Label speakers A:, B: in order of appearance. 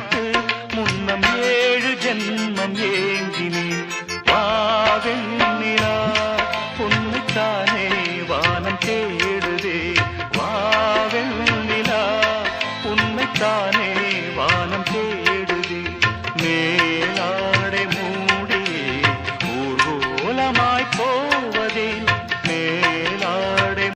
A: பார்த்து முன்னம் ஏழு ஜென்மம் ஏங்கினேன். வாவெண்ணிலா உன்னைத்தானே வானம் தேடுதே. வாவெண்ணிலா உன்னைத்தானே